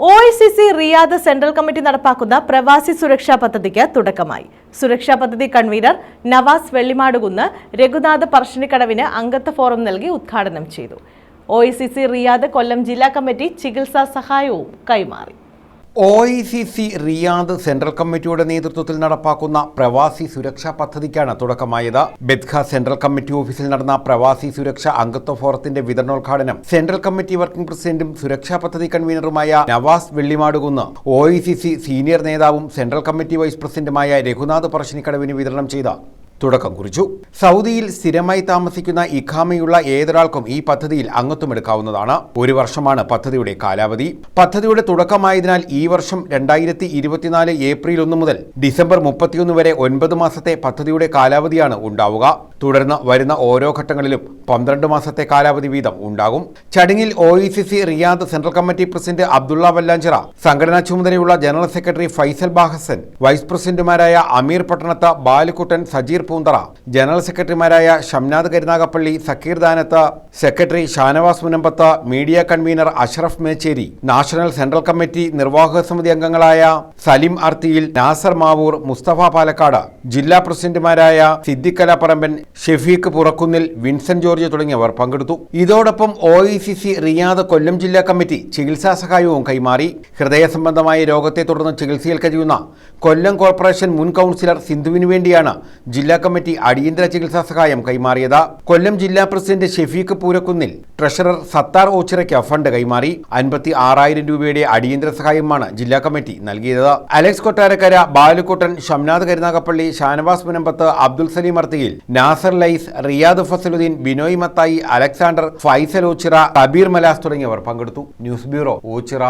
O I C C Riyadh central committee നടപ്പാക്കുന്ന പ്രവാസി സുരക്ഷാ പദ്ധതിക്ക് തുടക്കമായി. സുരക്ഷാ പദ്ധതി കൺവീനർ നവാസ് വെള്ളിമാടുകുന്ന് രഘുനാഥ് പറശ്ശിനിക്കടവിന് അംഗത്വ ഫോറം നൽകി ഉദ്ഘാടനം ചെയ്തു. O C C Riyadh Kollam ജില്ലാ കമ്മിറ്റി ചികിത്സാ സഹായവും കൈമാറി. O I C C Riyadh central കമ്മിറ്റിയുടെ നേതൃത്വത്തിൽ നടപ്പാക്കുന്ന പ്രവാസി സുരക്ഷാ പദ്ധതിക്കാണ് തുടക്കമായത്. ബെദ്ഖ സെൻട്രൽ കമ്മിറ്റി ഓഫീസിൽ നടന്ന പ്രവാസി സുരക്ഷ അംഗത്വ ഫോറത്തിന്റെ വിതരണോദ്ഘാടനം സെൻട്രൽ കമ്മിറ്റി വർക്കിംഗ് പ്രസിഡന്റും സുരക്ഷാ പദ്ധതി കൺവീനറുമായ Navas Vellimadukunnu O C C senior നേതാവും സെൻട്രൽ കമ്മിറ്റി വൈസ് പ്രസിഡന്റുമായ രഘുനാഥ് പറശ്ശിനിക്കടവിന് വിതരണം ചെയ്ത തുടക്കം കുറിച്ചു. സൗദിയിൽ സ്ഥിരമായി താമസിക്കുന്ന ഇഖാമയുള്ള ഏതൊരാൾക്കും ഈ പദ്ധതിയിൽ അംഗത്വമെടുക്കാവുന്നതാണ് ഒരു വർഷമാണ് പദ്ധതിയുടെ കാലാവധി. പദ്ധതിയുടെ തുടക്കമായതിനാൽ ഈ വർഷം രണ്ടായിരത്തി ഇരുപത്തിനാല് ഏപ്രിൽ ഒന്ന് മുതൽ ഡിസംബർ മുപ്പത്തിയൊന്ന് വരെ ഒൻപത് മാസത്തെ പദ്ധതിയുടെ കാലാവധിയാണ് ഉണ്ടാവുക. തുടർന്ന് വരുന്ന ഓരോ ഘട്ടങ്ങളിലും പന്ത്രണ്ട് മാസത്തെ കാലാവധി വീതം ഉണ്ടാകും. ചടങ്ങിൽ O E C C Riyadh central committee president Abdulla Vallanchira സംഘടനാ ചുമതലയുള്ള general secretary Faisal Bahasan vice പ്രസിഡന്റുമാരായ അമീർ പട്ടണത്ത് ബാലുകുട്ടൻ സജീർ പൂന്തറ. ജനറൽ സെക്രട്ടറിമാരായ Shamnath Karunagappally Sakeer Danath secretary Shanavas Munambath media convener Ashraf Mechery national central committee നിർവാഹക സമിതി അംഗങ്ങളായ സലിം അർത്തിയിൽ നാസർ മാവൂർ മുസ്തഫ പാലക്കാട് ജില്ലാ പ്രസിഡന്റുമാരായ സിദ്ദിഖല പറമ്പൻ ഷെഫീഖ് പുറക്കുന്നിൽ വിൻസെന്റ് ജോർജ് തുടങ്ങിയവർ പങ്കെടുത്തു. ഇതോടൊപ്പം ഒ റിയാദ് കൊല്ലം ജില്ലാ കമ്മിറ്റി ചികിത്സാ സഹായവും കൈമാറി. ഹൃദയ സംബന്ധമായ രോഗത്തെ തുടർന്ന് ചികിത്സയിൽ കഴിയുന്ന കൊല്ലം കോർപ്പറേഷൻ മുൻ കൗൺസിലർ സിന്ധുവിനു വേണ്ടിയാണ് ജില്ലാ കമ്മിറ്റി അടിയന്തര ചികിത്സാ സഹായം കൈമാറിയത്. കൊല്ലം ജില്ലാ പ്രസിഡന്റ് ഷെഫീഖ് പൂരക്കുന്നിൽ ട്രഷറർ സത്താർ ഓച്ചിറയ്ക്ക് ഫണ്ട് കൈമാറി. അൻപത്തി ആറായിരം രൂപയുടെ അടിയന്തര സഹായമാണ് ജില്ലാ കമ്മിറ്റി നൽകിയത്. Alex Kottarakkara Balukuttan Shamnath Karunagappally Shanavas Munambath Abdul Saleem അർത്തിയിൽ Nasar Lais Riyadh Fasaluddeen Binoy Mathai Alexander Faisal Ochira Kabeer Malaz തുടങ്ങിയവർ പങ്കെടുത്തു. News bureau Ochira.